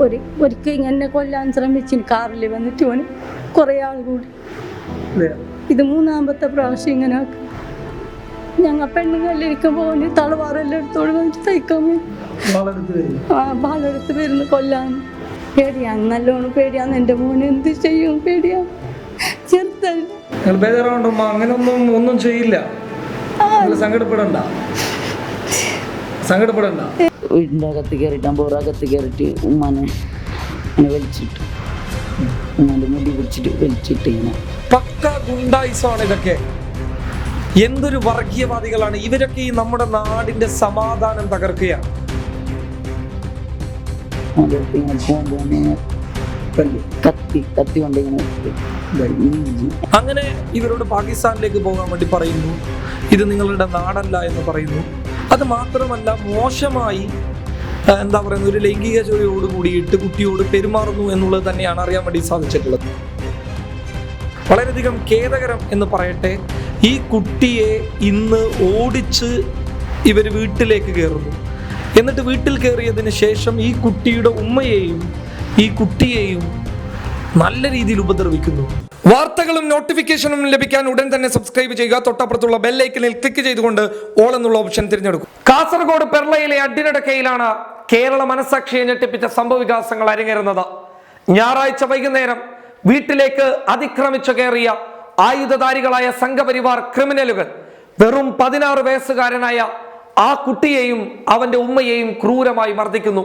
ഒരു ഒരിക്കൽ ഇങ്ങനെ കൊല്ലാൻ ശ്രമിച്ചു കാറിൽ വന്നിട്ട് ഓന് കുറേ ആൾ കൂടി. ഇത് മൂന്നാമത്തെ പ്രാവശ്യം ഇങ്ങനെ ഞങ്ങൾ പെണ്ണുങ്ങളിലിരിക്കുമ്പോൾ ഓന് തളവാറെല്ലാം എടുത്തോട് വന്നിട്ട് തയ്ക്കാൻ ആ ബാലെടുത്ത് വരുന്നു കൊല്ലാൻ. പേടിയാ നല്ലോണം പേടിയാന്ന് എന്റെ മോന് എന്ത് ചെയ്യും? പേടിയാ. ബേജാറാവണ്ടമ്മ അങ്ങനൊന്നും ഒന്നും ചെയ്യില്ല. സങ്കടപ്പെടണ്ട. സങ്കടപ്പെടണ്ട. വീടിന്റെ അകത്ത് കയറിയിട്ട് അകത്ത് കയറിയിട്ട് ഉമ്മാനെ ഇങ്ങനെ വലിച്ചിട്ട് ഉമ്മാന്റെ മുടി പിടിച്ചിട്ട് വലിച്ചിട്ട് ഇങ്ങനെ. പക്ക ഗുണ്ടായിസമാണ് ഇതൊക്കെ. എന്തൊരു വർഗീയവാദികളാണ്. ഇവരൊക്കെ ഈ നമ്മുടെ നാടിന്റെ സമാധാനം തകർക്കുകയാണ്. കത്തി കത്തി കൊണ്ട്. അങ്ങനെ ഇവരോട് പാകിസ്ഥാനിലേക്ക് പോകാൻ വേണ്ടി പറയുന്നു. ഇത് നിങ്ങളുടെ നാടല്ല എന്ന് പറയുന്നു. അത് മാത്രമല്ല മോശമായി എന്താ പറയുന്നത് ഒരു ലൈംഗിക ചോദ്യോട് കൂടിയിട്ട് കുട്ടിയോട് പെരുമാറുന്നു എന്നുള്ളത് തന്നെയാണ് അറിയാൻ വേണ്ടി സാധിച്ചിട്ടുള്ളത്. വളരെയധികം ഖേദകരം എന്ന് പറയട്ടെ ഈ കുട്ടിയെ ഇന്ന് ഓടിച്ച് ഇവർ വീട്ടിലേക്ക് കയറുന്നു. എന്നിട്ട് വീട്ടിൽ കയറിയതിന് ശേഷം ഈ കുട്ടിയുടെ ഉമ്മയെയും ഈ കുട്ടിയെയും നല്ല രീതിയിൽ ഉപദ്രവിക്കുന്നു. വാർത്തകളും നോട്ടിഫിക്കേഷനും ലഭിക്കാൻ ഉടൻ തന്നെ സബ്സ്ക്രൈബ് ചെയ്യുക. തൊട്ടപ്പുറത്തുള്ള ബെല്ലൈക്കനിൽ ക്ലിക്ക് ചെയ്തുകൊണ്ട് ഓൾ എന്നുള്ള ഓപ്ഷൻ തിരഞ്ഞെടുക്കും. കാസർഗോഡ് പെർളയിലെ അഡിനടക്കയിലാണ് കേരള മനസാക്ഷിയെ ഞെട്ടിപ്പിച്ച സംഭവവികാസങ്ങൾ അരങ്ങേറുന്നത്. ഞായറാഴ്ച വൈകുന്നേരം വീട്ടിലേക്ക് അതിക്രമിച്ചു കയറിയ ആയുധധാരികളായ സംഘപരിവാർ ക്രിമിനലുകൾ വെറും പതിനാറ് വയസ്സുകാരനായ ആ കുട്ടിയെയും അവന്റെ ഉമ്മയെയും ക്രൂരമായി മർദ്ദിക്കുന്നു.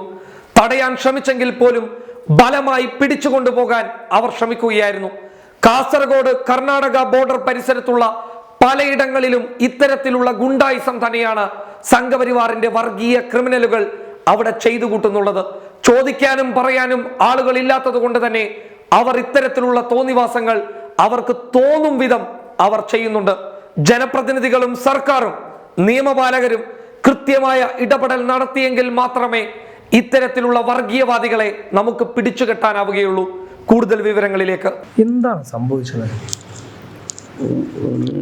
തടയാൻ ശ്രമിച്ചെങ്കിൽ പോലും ബലമായി പിടിച്ചുകൊണ്ടുപോകാൻ അവർ ശ്രമിക്കുകയായിരുന്നു. കാസർഗോഡ് കർണാടക ബോർഡർ പരിസരത്തുള്ള പലയിടങ്ങളിലും ഇത്തരത്തിലുള്ള ഗുണ്ടായിസം തന്നെയാണ് സംഘപരിവാറിന്റെ വർഗീയ ക്രിമിനലുകൾ അവിടെ ചെയ്തു കൂട്ടുന്നുള്ളത്. ചോദിക്കാനും പറയാനും ആളുകൾ ഇല്ലാത്തത് കൊണ്ട് തന്നെ അവർ ഇത്തരത്തിലുള്ള തോന്നിവാസങ്ങൾ അവർക്ക് തോന്നും വിധം അവർ ചെയ്യുന്നുണ്ട്. ജനപ്രതിനിധികളും സർക്കാരും നിയമപാലകരും കൃത്യമായ ഇടപെടൽ നടത്തിയെങ്കിൽ മാത്രമേ ഇത്തരത്തിലുള്ള വർഗീയവാദികളെ നമുക്ക് പിടിച്ചുകെട്ടാനാവുകയുള്ളൂ കൂടുതൽ വിവരങ്ങളിലേക്ക്. എന്താണ് സംഭവിച്ചത്? ഒരു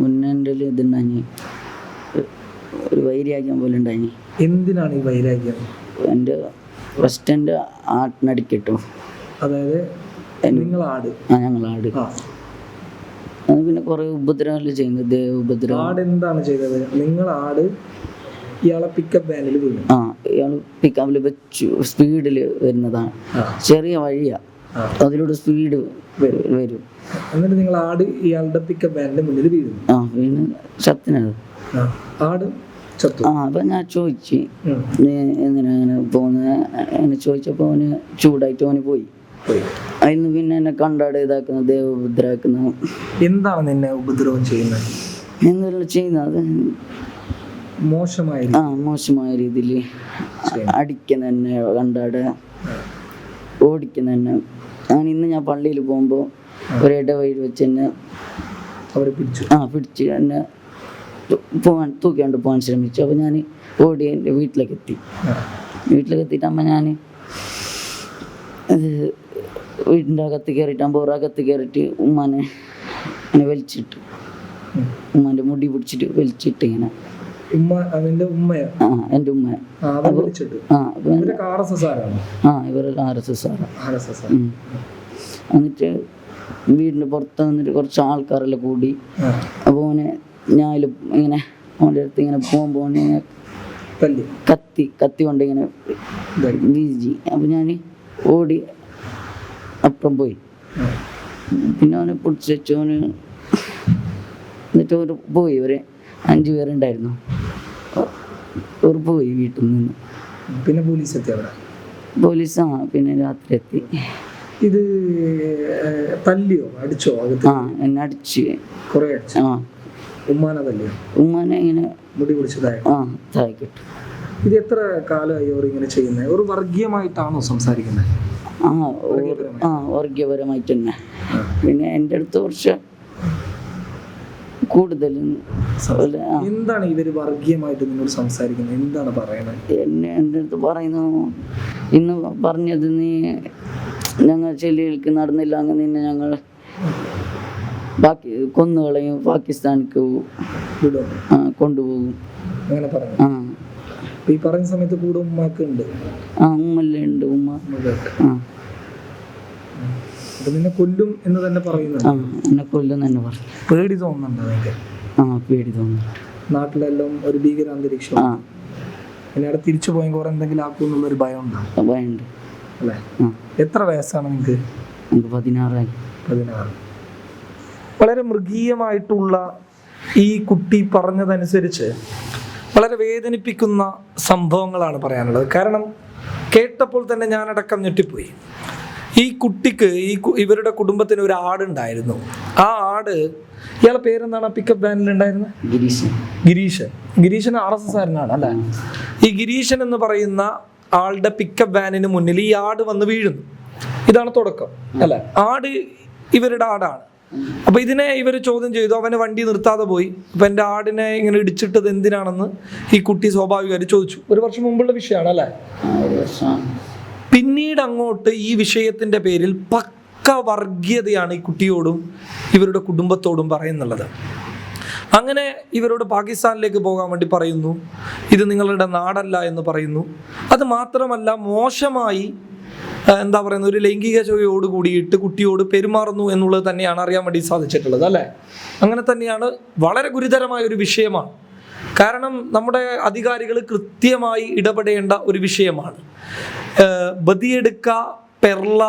മുന്നേ എന്റെ ഇതുണ്ടായി ഒരു വൈരാഗ്യം പോലെ ഉണ്ടായി എന്തിനാണ് ഈ വൈരാഗ്യം? എന്റെ ഫസ്റ്റ് ആട്ടിനടിക്കട്ടു. അതായത് നിങ്ങൾ ആട്? ആ ഞങ്ങൾ ആട്. അത് പിന്നെ കുറേ ഉപദ്രവമല്ലേ ചെയ്യുന്നത് ഉപദ്രവം. ആട് എന്താണ് ചെയ്തത്? നിങ്ങൾ ആട് ഇയാളെ പിക്കപ്പ് വാനിൽ വീണു ആ ഇയാൾ പിക്കപ്പിൽ വെച്ചു. സ്പീഡിൽ വരുന്നതാണ്. ചെറിയ വഴിയാ. ആ. അതിലൂടെ സ്പീഡ് വരും എന്നിട്ട് നിങ്ങൾ ആട് ഇയാളുടെ പിക്കപ്പ് വാനിന്റെ മുന്നിൽ വീഴുന്നു. ആ വീണ് ചത്തിനത്. ആട് ആ അപ്പൊ ഞാൻ ചോദിച്ചു. എന്തിനാ അങ്ങനെ പോകുന്നത് അങ്ങനെ ചോദിച്ചപ്പോൾ അവന് ചൂടായിട്ട് അവന് പോയി. അതിന് പിന്നെ എന്നെ കണ്ടാട് ഇതാക്കുന്ന ദേവഭദ്രാക്കുന്ന എന്താണ് നിന്നെ ഉപദ്രവം ചെയ്യുന്നത്? എന്തെല്ലാം ചെയ്യുന്നത്? മോശമായി ആ മോശമായ രീതിയിൽ അടിക്കുന്ന തന്നെ കണ്ടാട് ഓടിക്കുന്ന തന്നെ ഞാൻ ഇന്ന് ഞാൻ പള്ളിയിൽ പോകുമ്പോൾ ഒരു ഇടവഴി വെച്ച് തന്നെ അവരെ പിടിച്ചു. ആ പിടിച്ച് തന്നെ പോവാൻ പോകാൻ തൂക്കിക്കൊണ്ട് പോകാൻ ശ്രമിച്ചു. അപ്പോൾ ഞാൻ ഓടി എന്റെ വീട്ടിലേക്ക് എത്തി വീട്ടിലേക്ക് എത്തിയിട്ട് അമ്മ ഞാൻ ഇത് വീടിന്റെ അകത്ത് കയറിയിട്ട് ഒരകത്ത് കയറിയിട്ട് ഉമ്മാനെ ഇങ്ങനെ വലിച്ചിട്ട്. ഉമ്മാന്റെ മുടി പിടിച്ചിട്ട് വലിച്ചിട്ട് ഇങ്ങനെ ഉമ്മ അവന്റെ ഉമ്മയാ? ആ എന്റെ ഉമ്മ ആ, അവൻ വിളിച്ചിട്ട്. ആ അപ്പോൾ ഇവരൊക്കെ ആർ എസ് എസ് ആരാണ്? ആ ഇവർ ആർ എസ് എസ് ആണ് ആർ എസ് എസ് ഉം. എന്നിട്ട് വീടിന്റെ പുറത്ത് നിന്നിട്ട് കുറച്ച് ആൾക്കാരെല്ലാം കൂടി. അപ്പോൾ ഓനെ ഞാൻ ഇങ്ങനെ ഓന്റെ അടുത്ത് ഇങ്ങനെ പോകുമ്പോൾ ഓനെ ഇങ്ങനെ തല്ലി. കത്തി കത്തി കൊണ്ട് ഇങ്ങനെ വീശി. അപ്പൊ ഞാൻ ഓടി അപ്പുറം പോയി. ആ. പിന്നെ അവനെ പിടിച്ച് വെച്ചു അവന് എന്നിട്ട് പോയി. ഇവർ അഞ്ച് പേരുണ്ടായിരുന്നു. ഒരു പോയി വീട്ടിൽ നിന്ന്. പിന്നെ പോലീസ് എത്തി അവിടെ? പോലീസ് ആ പിന്നെ രാത്രി എത്തി ഇത് തല്ലിയോ അടിച്ചോ ആ എന്നെ അടിച്ച്. കുറെ അടിച്ചു? ആ. ഉമ്മാനെ തല്ലിയോ? ഉമ്മാനെ ഇങ്ങനെ മുടി പിടിച്ചതായ? ആ താക്കിട്ടു ഇത് എത്ര കാലമായി അവർ ഇങ്ങനെ ചെയ്യുന്നത്? ഒരു വർഗീയമായിട്ടാണോ സംസാരിക്കുന്നത്? ആ ആ വർഗീയപരമായിട്ട് തന്നെ പിന്നെ എന്റെ അടുത്ത് കുറച്ച് ആ, എന്താണ് ഇവർ വർഗീയമായിട്ട് നിന്നോട് സംസാരിക്കുന്നത്? എന്താണ് പറയുന്നത് എന്നെ എന്റെ അടുത്ത് പറയുന്നു ഇന്ന് പറഞ്ഞത് നീ ഞങ്ങൾ ചെല്ലിയിലേക്ക് നടന്നില്ല അങ്ങനെ നിന്നെ ഞങ്ങൾ ബാക്കി കൊന്നുകളയും പാകിസ്ഥാനിക്ക് വിടോ. ആ, കൊണ്ടുപോകും. അങ്ങനെ പറഞ്ഞു ആ. ഈ പറയുന്ന സമയത്ത് കൂടെ ഉമ്മയൊക്കെ ഉണ്ട്? ആ ഉമ്മല്ലേ ഉണ്ട് ഉമ്മ. ആ. അപ്പൊ നിന്നെ കൊല്ലും എന്ന് തന്നെ പറയുന്നുണ്ട്. ആ എന്നെ കൊല്ലും തന്നെ പറഞ്ഞു പേടി തോന്നുന്നുണ്ട് അതൊക്കെ ആ പേടി തോന്നുന്നു നാട്ടിലെല്ലാം ഒരു ഭീകരാന്തരീക്ഷം. ആ. പിന്നെ അവിടെ തിരിച്ചു പോയെങ്കിൽ കുറെ എന്തെങ്കിലും ആക്കും എന്നുള്ളൊരു ഭയം ഉണ്ടാവും ഭയമുണ്ട്. അല്ലേ? ആ. എത്ര വയസ്സാണ് നിങ്ങൾക്ക് എനിക്ക് പതിനാറായി. പതിനാറ്. വളരെ മൃഗീയമായിട്ടുള്ള ഈ കുട്ടി പറഞ്ഞതനുസരിച്ച് വളരെ വേദനിപ്പിക്കുന്ന സംഭവങ്ങളാണ് പറയാനുള്ളത്. കാരണം കേട്ടപ്പോൾ തന്നെ ഞാനടക്കം ഞെട്ടിപ്പോയി. ഈ കുട്ടിക്ക് ഈ ഇവരുടെ കുടുംബത്തിന് ഒരു ആടുണ്ടായിരുന്നു ആ ആട് ഇയാളെ പേരെന്താണ് പിക്കപ്പ് വാനിൽ ഉണ്ടായിരുന്നത് Girish Gireeshan. Gireeshan. R S S ആരനാണ് അല്ലെ? ഈ ഗിരീഷൻ എന്ന് പറയുന്ന ആളുടെ പിക്കപ്പ് വാനിന് മുന്നിൽ ഈ ആട് വന്ന് വീഴുന്നു. ഇതാണ് തുടക്കം അല്ലെ? ആട് ഇവരുടെ ആടാണ്. അപ്പൊ ഇതിനെ ഇവർ ചോദ്യം ചെയ്തു. അവനെ വണ്ടി നിർത്താതെ പോയി. അപ്പൊ എന്റെ ആടിനെ ഇങ്ങനെ ഇടിച്ചിട്ടത് എന്തിനാണെന്ന് ഈ കുട്ടി സ്വാഭാവികമായിട്ട് ചോദിച്ചു. ഒരു വർഷം മുമ്പുള്ള വിഷയമാണ് അല്ലേ? പിന്നീട് അങ്ങോട്ട് ഈ വിഷയത്തിന്റെ പേരിൽ പക്ക വർഗീയതയാണ് ഈ കുട്ടിയോടും ഇവരുടെ കുടുംബത്തോടും പറയുന്നുള്ളത്. അങ്ങനെ ഇവരോട് പാകിസ്ഥാനിലേക്ക് പോകാൻ വേണ്ടി പറയുന്നു. ഇത് നിങ്ങളുടെ നാടല്ല എന്ന് പറയുന്നു. അത് മാത്രമല്ല മോശമായി എന്താ പറയുന്നത് ഒരു ലൈംഗിക ചോയോട് കൂടിയിട്ട് കുട്ടിയോട് പെരുമാറുന്നു എന്നുള്ളത് തന്നെയാണ് അറിയാൻ വേണ്ടി സാധിച്ചിട്ടുള്ളത് അല്ലേ? അങ്ങനെ തന്നെയാണ് വളരെ ഗുരുതരമായ ഒരു വിഷയമാണ്. കാരണം നമ്മുടെ അധികാരികൾ കൃത്യമായി ഇടപെടേണ്ട ഒരു വിഷയമാണ്. ബദിയെടുക്ക പെർള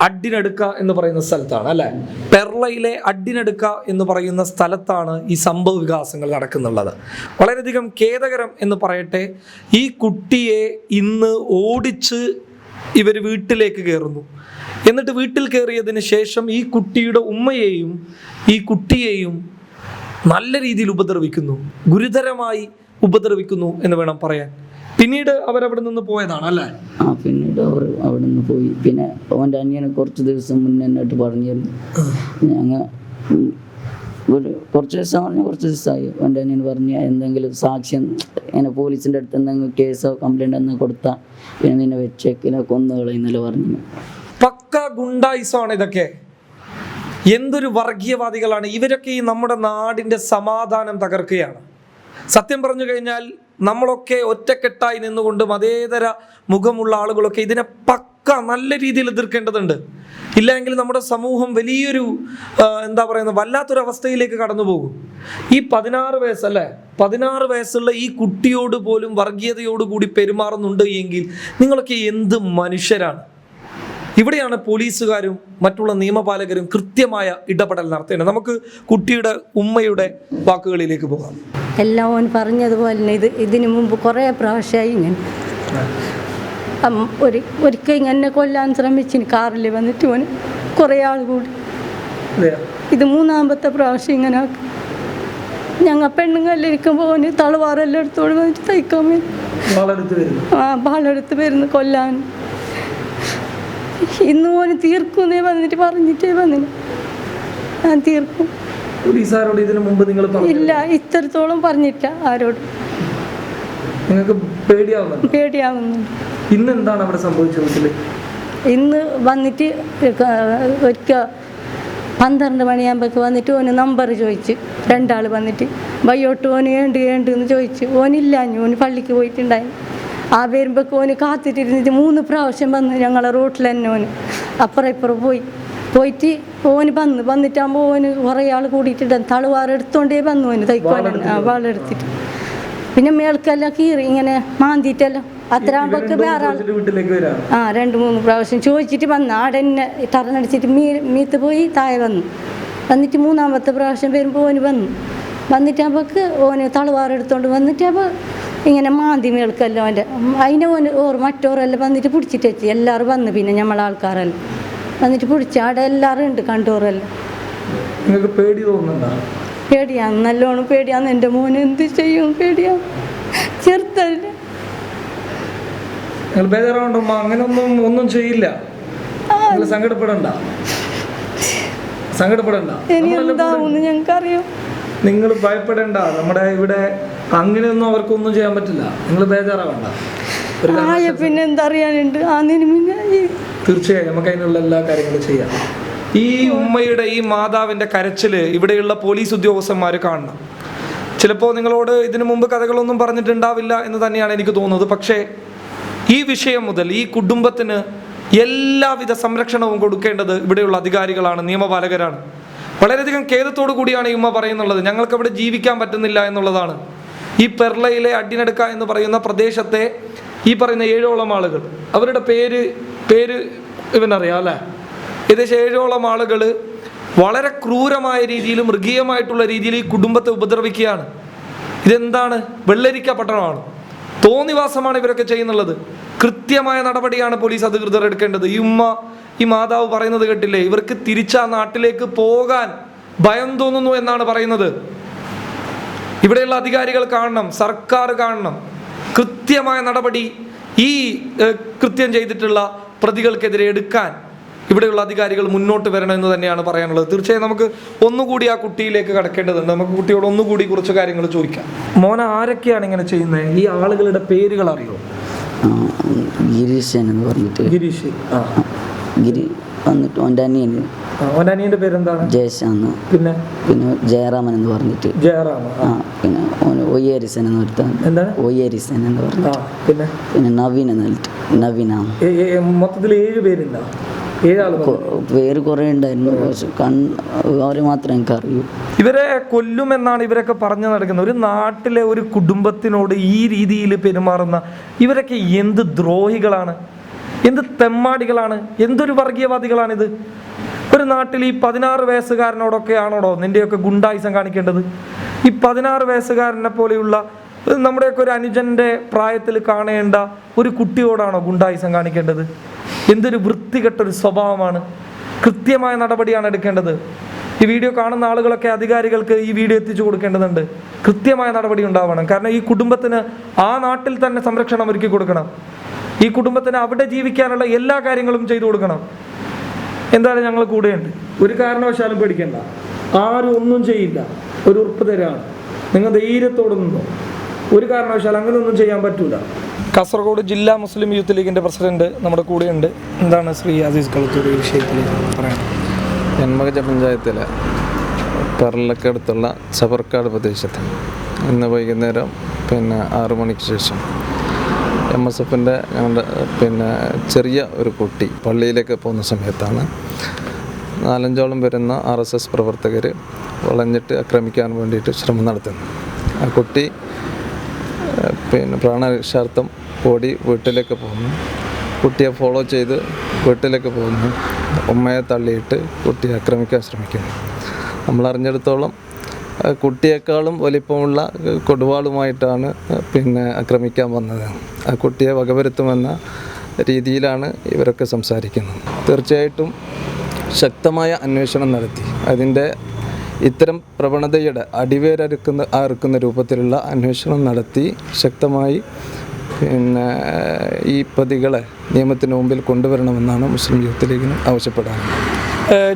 അഡിനടുക്ക എന്ന് പറയുന്ന സ്ഥലത്താണ് അല്ലെ? പെർളയിലെ അഡിനടുക്ക എന്ന് പറയുന്ന സ്ഥലത്താണ് ഈ സംഭവ വികാസങ്ങൾ നടക്കുന്നുള്ളത്. വളരെയധികം ഖേദകരം എന്ന് പറയട്ടെ ഈ കുട്ടിയെ ഇന്ന് ഓടിച്ച് ഇവർ വീട്ടിലേക്ക് കയറുന്നു. എന്നിട്ട് വീട്ടിൽ കയറിയതിന് ശേഷം ഈ കുട്ടിയുടെ ഉമ്മയെയും ഈ കുട്ടിയെയും നല്ല രീതിയിൽ ഉപദ്രവിക്കുന്നു ഗുരുതരമായി ഉപദ്രവിക്കുന്നു എന്ന് വേണം പറയാൻ. പിന്നീട് അവരവിടെ നിന്ന് പോയതാണ് അല്ലേ? ആ പിന്നീട് അവർ അവിടെ നിന്ന് പോയി. പിന്നെ അവന്റെ അനിയനെ കുറച്ച് ദിവസം മുന്നേ എന്നിട്ട് പറഞ്ഞിരുന്നു. ഞങ്ങൾ ഒരു കുറച്ച് ദിവസം പറഞ്ഞു കുറച്ച് ദിവസമായി. അവന്റെ അനിയൻ പറഞ്ഞ എന്തെങ്കിലും സാക്ഷ്യം എന്നെ പോലീസിന്റെ അടുത്ത് എന്തെങ്കിലും കേസോ കംപ്ലൈന്റ് എന്തെങ്കിലും കൊടുത്താൽ പിന്നെ നിന്നെ വെച്ചേക്കിനെ കൊന്നുകളെ ഇന്നലെ പറഞ്ഞു പക്ക ഗുണ്ടായിസമാണ് ഇതൊക്കെ. എന്തൊരു വർഗീയവാദികളാണ്. ഇവരൊക്കെ ഈ നമ്മുടെ നാടിന്റെ സമാധാനം തകർക്കുകയാണ്. സത്യം പറഞ്ഞു കഴിഞ്ഞാൽ നമ്മളൊക്കെ ഒറ്റക്കെട്ടായി നിന്നുകൊണ്ട് മതേതര മുഖമുള്ള ആളുകളൊക്കെ ഇതിനെ പക്ക നല്ല രീതിയിൽ എതിർക്കേണ്ടതുണ്ട്. ഇല്ലെങ്കിൽ നമ്മുടെ സമൂഹം വലിയൊരു എന്താ പറയുന്നത് വല്ലാത്തൊരു അവസ്ഥയിലേക്ക് കടന്നു പോകും ഈ പതിനാറ് വയസ്സല്ലേ? പതിനാറ് വയസ്സുള്ള ഈ കുട്ടിയോട് പോലും വർഗീയതയോടുകൂടി പെരുമാറുന്നുണ്ട് എങ്കിൽ നിങ്ങളൊക്കെ എന്ത് മനുഷ്യരാണ്? ഇവിടെയാണ് പോലീസുകാരും മറ്റുള്ള നിയമപാലകരും കൃത്യമായ ഇടപെടൽ നടത്തേണ്ടത്. നമുക്ക് കുട്ടിയുടെ ഉമ്മയുടെ വാക്കുകളിലേക്ക് പോകാം. എല്ലാം ഓൻ പറഞ്ഞതുപോലെ തന്നെ ഇത് ഇതിനു മുമ്പ് കുറേ പ്രാവശ്യമായി ഞാൻ ഒരു ഒരിക്കൽ ഇങ്ങനെ കൊല്ലാൻ ശ്രമിച്ചിന് കാറിൽ വന്നിട്ട് ഓന് കുറേ ആൾ കൂടി. ഇത് മൂന്നാമത്തെ പ്രാവശ്യം ഇങ്ങനെ ആക്കി. ഞങ്ങൾ പെണ്ണുങ്ങളിലിരിക്കുമ്പോൾ ഓന് തളവാറെല്ലാം എടുത്തോട് വന്നിട്ട് തയ്ക്കാൻ വരും. ആ ബാളെടുത്ത് വരുന്നു കൊല്ലാൻ. ഇന്ന് പോലും തീർക്കുന്നേ വന്നിട്ട് പറഞ്ഞിട്ടേ വന്നില്ല. ഞാൻ തീർക്കും. പോലീസുകാരോട് ഇതിനു മുമ്പ് നിങ്ങൾ ഇല്ല ഇത്രത്തോളം പറഞ്ഞില്ല ആരോട്. നിങ്ങൾക്ക് പേടിയാവുന്നുണ്ട്? പേടിയാവുന്നുണ്ട്. ഇന്ന് എന്താണ് അവിടെ സംഭവിച്ചത് ഇന്ന് വന്നിട്ട് ഒരിക്കൽ പന്ത്രണ്ട് മണിയാകുമ്പോഴേക്ക് വന്നിട്ട് ഓന് നമ്പർ ചോദിച്ച്. രണ്ടാൾ വന്നിട്ട് വയ്യോട്ട് ഓന് ഏണ്ട് ഏണ്ട് എന്ന് ചോദിച്ചു. ഓനില്ലാഞ്ഞു ഓന് പള്ളിക്ക് പോയിട്ടുണ്ടായി ആ വരുമ്പോൾ ഓന് കാത്തിട്ടിരുന്നിട്ട് മൂന്ന് പ്രാവശ്യം വന്ന് ഞങ്ങളെ റോട്ടിൽ തന്നെ ഓന്. അപ്പുറം ഇപ്പുറം പോയി. പോയിട്ട് ഓന് വന്ന് വന്നിട്ടാകുമ്പോൾ ഓന് കുറേ ആൾ കൂടിയിട്ടുണ്ട്. തളുവാറെടുത്തോണ്ടേ വന്നു ഓന് തൈക്കോല. വാളെടുത്തിട്ട്. പിന്നെ മേൾക്കെല്ലാം കീറി ഇങ്ങനെ മാന്തിയിട്ടെല്ലാം. അത്ര ആകുമ്പോഴേക്ക് വേറെ ആൾ ആ രണ്ട് മൂന്ന് പ്രാവശ്യം ചോദിച്ചിട്ട് വന്ന് ആടെന്നെ ടറനടിച്ചിട്ട് മീ മീത്ത് പോയി താഴെ വന്നു. വന്നിട്ട് മൂന്നാമത്തെ പ്രാവശ്യം വരുമ്പോൾ ഓന് വന്നു. വന്നിട്ട് അപ്പോൾക്ക് ഓന് തളുവാറെടുത്തോണ്ട് വന്നിട്ട് അപ്പോൾ ഇങ്ങനെ മാന്തി മേൾക്കെല്ലാം അവന്റെ അതിനെ ഓന് ഓർ മറ്റോരെല്ലാം വന്നിട്ട് പിടിച്ചിട്ട് വെച്ച് എല്ലാവരും വന്ന് പിന്നെ നമ്മളെ ആൾക്കാരെല്ലാം. വന്നിട്ട് പിടിച്ച് അവിടെ എല്ലാവരും ഉണ്ട് കണ്ടോറെല്ലാം നിങ്ങൾക്ക് പേടി തോന്നുന്നുണ്ടോ? പേടിയാന്ന് നല്ലോണം പേടിയാന്ന്. എന്റെ മോന് എന്ത് ചെയ്യും? പേടിയാ. ചെറുതല്ലേ. നിങ്ങൾ ബേജാറാവണ്ടമ്മ അങ്ങനെയൊന്നും ഒന്നും ചെയ്യില്ല. നിങ്ങൾ സങ്കടപ്പെടണ്ട. സങ്കടപ്പെടണ്ട. ഇനി എന്താവുമെന്ന് ഞങ്ങൾക്കറിയാം. നിങ്ങൾ ഭയപ്പെടേണ്ട. നമ്മുടെ ഇവിടെ അങ്ങനെയൊന്നും അവർക്കൊന്നും ചെയ്യാൻ പറ്റില്ല. നിങ്ങൾ ബേജാറാവണ്ട. പിന്നെ എന്തറിയാനുണ്ട്? തീർച്ചയായും നമുക്ക് അതിനുള്ള എല്ലാ കാര്യങ്ങളും ചെയ്യാം. ഈ ഉമ്മയുടെ ഈ മാതാവിന്റെ കരച്ചിൽ ഇവിടെയുള്ള പോലീസ് ഉദ്യോഗസ്ഥന്മാർ കാണണം. ചിലപ്പോൾ നിങ്ങളോട് ഇതിനു മുമ്പ് കഥകളൊന്നും പറഞ്ഞിട്ടുണ്ടാവില്ല എന്ന് തന്നെയാണ് എനിക്ക് തോന്നുന്നത്. പക്ഷേ ഈ വിഷയം മുതൽ ഈ കുടുംബത്തിന് എല്ലാവിധ സംരക്ഷണവും കൊടുക്കേണ്ടത് ഇവിടെയുള്ള അധികാരികളാണ് നിയമപാലകരാണ്. വളരെയധികം ഖേദത്തോടു കൂടിയാണ് ഈ ഉമ്മ പറയുന്നുള്ളത്. ഞങ്ങൾക്ക് അവിടെ ജീവിക്കാൻ പറ്റുന്നില്ല എന്നുള്ളതാണ്. ഈ പെർളയിലെ അടിനടുക്ക എന്ന് പറയുന്ന പ്രദേശത്തെ ഈ പറയുന്ന ഏഴോളം ആളുകൾ അവരുടെ പേര് പേര് ഇവനറിയാം അല്ലേ? ഏകദേശം ഏഴോളം ആളുകൾ വളരെ ക്രൂരമായ രീതിയിൽ മൃഗീയമായിട്ടുള്ള രീതിയിൽ ഈ കുടുംബത്തെ ഉപദ്രവിക്കുകയാണ്. ഇതെന്താണ്? വെള്ളരിക്ക പട്ടണമാണ്. തോന്നിവാസമാണ് ഇവരൊക്കെ ചെയ്യുന്നുള്ളത്. കൃത്യമായ നടപടിയാണ് പോലീസ് അധികൃതർ എടുക്കേണ്ടത്. ഈ ഉമ്മ ഈ മാതാവ് പറയുന്നത് കേട്ടില്ലേ? ഇവർക്ക് തിരിച്ച് നാട്ടിലേക്ക് പോകാൻ ഭയം തോന്നുന്നു എന്നാണ് പറയുന്നത്. ഇവിടെയുള്ള അധികാരികൾ കാണണം സർക്കാർ കാണണം. കൃത്യമായ നടപടി ഈ കൃത്യം ചെയ്തിട്ടുള്ള പ്രതികൾക്കെതിരെ എടുക്കാൻ ഇവിടെയുള്ള അധികാരികൾ മുന്നോട്ട് വരണം എന്ന് തന്നെയാണ് പറയാനുള്ളത്. തീർച്ചയായും നമുക്ക് ഒന്നുകൂടി ആ കുട്ടിയിലേക്ക് കടക്കേണ്ടതുണ്ട്. നമുക്ക് കുട്ടിയോട് ഒന്നുകൂടി കുറച്ച് കാര്യങ്ങൾ ചോദിക്കാം. മോന ആരൊക്കെയാണ് ഇങ്ങനെ ചെയ്യുന്നത് ഈ ആളുകളുടെ പേരുകൾ അറിയോ? ഗിരീശൻ എന്ന് പറഞ്ഞിട്ട് ഗിരീഷ് ആ. ഗിരി വന്നിട്ട് ഓന്റെ അനിയൻ അവന്റെ അനിയന്റെ പേരെന്താണ്? ജയശാന്ന്. പിന്നെ? പിന്നെ ജയറാമൻ എന്ന് പറഞ്ഞിട്ട്. ജയറാമൻ ആ. പിന്നെ ഓന് ഒയ്യേരിസൻ എന്ന് പറഞ്ഞാൽ എന്താണ് ഒയ്യേരിസൻ എന്ന് പറഞ്ഞിട്ട്. പിന്നെ? പിന്നെ നവീൻ എന്ന് പറഞ്ഞിട്ട്. നവീന. മൊത്തത്തിൽ ഏഴ് പേരുണ്ടോ? പേര് കുറേ ഉണ്ടായിരുന്നു. പക്ഷെ കൺ അവരെ മാത്രമേ എനിക്ക് അറിയൂ ഇവരെ കൊല്ലും എന്നാണ് ഇവരൊക്കെ പറഞ്ഞു നടക്കുന്നത്. ഒരു നാട്ടിലെ ഒരു കുടുംബത്തിനോട് ഈ രീതിയിൽ പെരുമാറുന്ന ഇവരൊക്കെ എന്ത് ദ്രോഹികളാണ്? എന്ത് തെമ്മാടികളാണ്? എന്തൊരു വർഗീയവാദികളാണ് ഇത് ഒരു നാട്ടിൽ ഈ പതിനാറ് വയസ്സുകാരനോടൊക്കെ ആണോടോ നിന്റെയൊക്കെ ഗുണ്ടായുസം കാണിക്കേണ്ടത്? ഈ പതിനാറ് വയസ്സുകാരനെ പോലെയുള്ള നമ്മുടെയൊക്കെ ഒരു അനുജന്റെ പ്രായത്തിൽ കാണേണ്ട ഒരു കുട്ടിയോടാണോ ഗുണ്ടായുസം കാണിക്കേണ്ടത്? എന്തൊരു വൃത്തികെട്ട ഒരു സ്വഭാവമാണ്. കൃത്യമായ നടപടിയാണ് എടുക്കേണ്ടത്. ഈ വീഡിയോ കാണുന്ന ആളുകളൊക്കെ അധികാരികൾക്ക് ഈ വീഡിയോ എത്തിച്ചു കൊടുക്കേണ്ടതുണ്ട്. കൃത്യമായ നടപടി ഉണ്ടാവണം. കാരണം ഈ കുടുംബത്തിന് ആ നാട്ടിൽ തന്നെ സംരക്ഷണം ഒരുക്കി കൊടുക്കണം. ഈ കുടുംബത്തിന് അവിടെ ജീവിക്കാനുള്ള എല്ലാ കാര്യങ്ങളും ചെയ്തു കൊടുക്കണം. എന്തായാലും ഞങ്ങൾ കൂടെയുണ്ട്. ഒരു കാരണവശാലും പേടിക്കണ്ട. ആരും ഒന്നും ചെയ്യില്ല. ഒരു ഉറപ്പ് തരാണ് നിങ്ങൾ ധൈര്യത്തോടെ നിന്നോ. ഒരു കാരണവശാലും അങ്ങനെ ഒന്നും ചെയ്യാൻ പറ്റൂല. കാസർഗോഡ് ജില്ലാ മുസ്ലിം യൂത്ത് ലീഗിന്റെ പ്രസിഡന്റ് നമ്മുടെ കൂടെയുണ്ട്. എന്താണ് ശ്രീ അസീസ് കളത്തൂർ ഈ വിഷയത്തിൽ ജന്മകജ പഞ്ചായത്തിലെ പെർലക്കടുത്തുള്ള ചവർക്കാട് പ്രദേശത്ത് ഇന്ന് വൈകുന്നേരം പിന്നെ ആറു മണിക്ക് ശേഷം എം എസ് എഫിന്റെ ഞങ്ങളുടെ പിന്നെ ചെറിയ ഒരു കുട്ടി പള്ളിയിലേക്ക് പോകുന്ന സമയത്താണ്. നാലഞ്ചോളം വരുന്ന ആർ എസ് എസ് പ്രവർത്തകർ വളഞ്ഞിട്ട് ആക്രമിക്കാൻ വേണ്ടിയിട്ട് ശ്രമം നടത്തുന്നു. ആ കുട്ടി പിന്നെ പ്രാണരക്ഷാർത്ഥം ഓടി വീട്ടിലേക്ക് പോകുന്നു. കുട്ടിയെ ഫോളോ ചെയ്ത് വീട്ടിലേക്ക് പോകുന്നു. ഉമ്മയെ തള്ളിയിട്ട് കുട്ടിയെ ആക്രമിക്കാൻ ശ്രമിക്കുന്നു. ആ കുട്ടിയേക്കാളും വലിപ്പമുള്ള കൊടുവാളുമായിട്ടാണ് പിന്നെ ആക്രമിക്കാൻ വന്നത്. ആ കുട്ടിയെ വകവരുത്തുമെന്ന രീതിയിലാണ് ഇവരൊക്കെ സംസാരിക്കുന്നത്. തീർച്ചയായിട്ടും ശക്തമായ അന്വേഷണം നടത്തി. അതിന്റെ ഇത്തരം പ്രവണതയുടെ അടിവേരറുക്കുന്ന അറുക്കുന്ന രൂപത്തിലുള്ള അന്വേഷണം നടത്തി ശക്തമായി പിന്നെ ഈ പ്രതികളെ നിയമത്തിന് മുമ്പിൽ കൊണ്ടുവരണമെന്നാണ് മുസ്ലിം യൂത്ത് ലീഗിന് ആവശ്യപ്പെടാനുള്ളത് ഏഹ്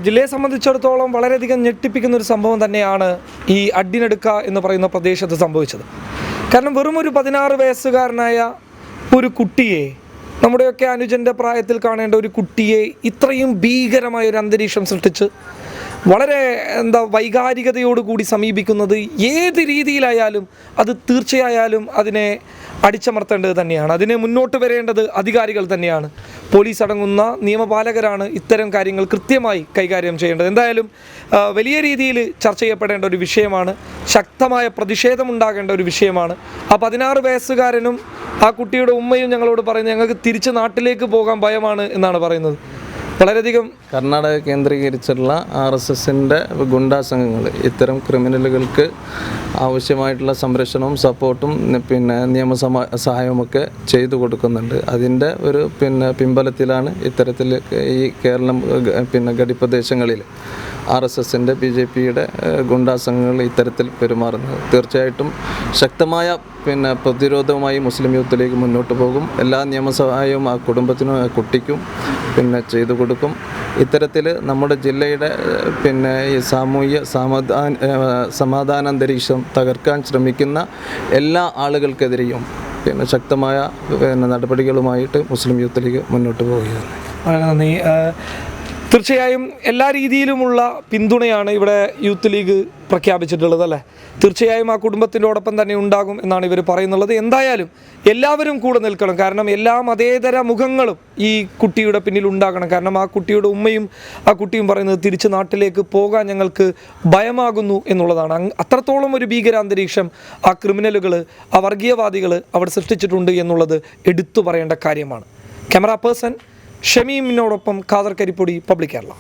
ജില്ലയെ സംബന്ധിച്ചിടത്തോളം വളരെയധികം ഞെട്ടിപ്പിക്കുന്ന ഒരു സംഭവം തന്നെയാണ് ഈ അഡിനടുക്ക എന്ന് പറയുന്ന പ്രദേശത്ത് സംഭവിച്ചത്. കാരണം വെറും ഒരു പതിനാറ് വയസ്സുകാരനായ ഒരു കുട്ടിയെ നമ്മുടെയൊക്കെ അനുജന്റെ പ്രായത്തിൽ കാണേണ്ട ഒരു കുട്ടിയെ ഇത്രയും ഭീകരമായ ഒരു അന്തരീക്ഷം സൃഷ്ടിച്ച് വളരെ എന്താ വൈകാരികതയോടുകൂടി സമീപിക്കുന്നത് ഏത് രീതിയിലായാലും അത് തീർച്ചയായാലും അതിനെ അടിച്ചമർത്തേണ്ടത് തന്നെയാണ്. അതിനെ മുന്നോട്ട് വരേണ്ടത് അധികാരികൾ തന്നെയാണ്. പോലീസ് അടങ്ങുന്ന നിയമപാലകരാണ് ഇത്തരം കാര്യങ്ങൾ കൃത്യമായി കൈകാര്യം ചെയ്യേണ്ടത്. എന്തായാലും വലിയ രീതിയിൽ ചർച്ച ചെയ്യപ്പെടേണ്ട ഒരു വിഷയമാണ്. ശക്തമായ പ്രതിഷേധമുണ്ടാകേണ്ട ഒരു വിഷയമാണ്. ആ പതിനാറ് വയസ്സുകാരനും ആ കുട്ടിയുടെ ഉമ്മയും ഞങ്ങളോട് പറയുന്നത് ഞങ്ങൾക്ക് തിരിച്ച് നാട്ടിലേക്ക് പോകാൻ ഭയമാണ് എന്നാണ് പറയുന്നത്. വളരെയധികം കർണാടക കേന്ദ്രീകരിച്ചുള്ള ആർ എസ് എസിന്റെ ഗുണ്ടാ സംഘങ്ങൾ ഇത്തരം ക്രിമിനലുകൾക്ക് ആവശ്യമായിട്ടുള്ള സംരക്ഷണവും സപ്പോർട്ടും പിന്നെ നിയമസമ സഹായവുമൊക്കെ ചെയ്തു കൊടുക്കുന്നുണ്ട്. അതിന്റെ ഒരു പിന്നെ പിൻബലത്തിലാണ് ഇത്തരത്തിൽ ഈ കേരളം പിന്നെ ഗഡിപ്രദേശങ്ങളിൽ ആർ എസ് എസിന്റെ ബി ജെ പിയുടെ ഗുണ്ടാ സംഘങ്ങൾ ഇത്തരത്തിൽ പെരുമാറുന്നത്. തീർച്ചയായിട്ടും ശക്തമായ പിന്നെ പ്രതിരോധവുമായി മുസ്ലിം യൂത്ത് ലീഗ് മുന്നോട്ട് പോകും. എല്ലാ നിയമസഹായവും ആ കുടുംബത്തിനും ആ കുട്ടിക്കും പിന്നെ ചെയ്തു കൊടുക്കും. ഇത്തരത്തിൽ നമ്മുടെ ജില്ലയുടെ പിന്നെ ഈ സാമൂഹ്യ സമാധാന സമാധാന അന്തരീക്ഷം തകർക്കാൻ ശ്രമിക്കുന്ന എല്ലാ ആളുകൾക്കെതിരെയും പിന്നെ ശക്തമായ പിന്നെ നടപടികളുമായിട്ട് മുസ്ലിം യൂത്ത് ലീഗ് മുന്നോട്ട് പോവുകയാണ്. വളരെ നന്ദി. തീർച്ചയായും എല്ലാ രീതിയിലുമുള്ള പിന്തുണയാണ് ഇവിടെ യൂത്ത് ലീഗ് പ്രഖ്യാപിച്ചിട്ടുള്ളത് അല്ലേ? തീർച്ചയായും ആ കുടുംബത്തിനോടൊപ്പം തന്നെ ഉണ്ടാകും എന്നാണ് ഇവർ പറയുന്നുള്ളത്. എന്തായാലും എല്ലാവരും കൂടെ നിൽക്കണം. കാരണം എല്ലാ മതേതര മുഖങ്ങളും ഈ കുട്ടിയുടെ പിന്നിൽ ഉണ്ടാകണം. കാരണം ആ കുട്ടിയുടെ ഉമ്മയും ആ കുട്ടിയും പറയുന്നത് തിരിച്ച് നാട്ടിലേക്ക് പോകാൻ ഞങ്ങൾക്ക് ഭയമാകുന്നു എന്നുള്ളതാണ്. അത്രത്തോളം ഒരു ഭീകരാന്തരീക്ഷം ആ ക്രിമിനലുകൾ ആ വർഗീയവാദികൾ അവിടെ സൃഷ്ടിച്ചിട്ടുണ്ട് എന്നുള്ളത് എടുത്തു പറയേണ്ട കാര്യമാണ്. ക്യാമറ പേഴ്സൺ ഷമീമിനോടൊപ്പം ഖാദർ കരിപ്പൊടി പബ്ലിക് കേരള.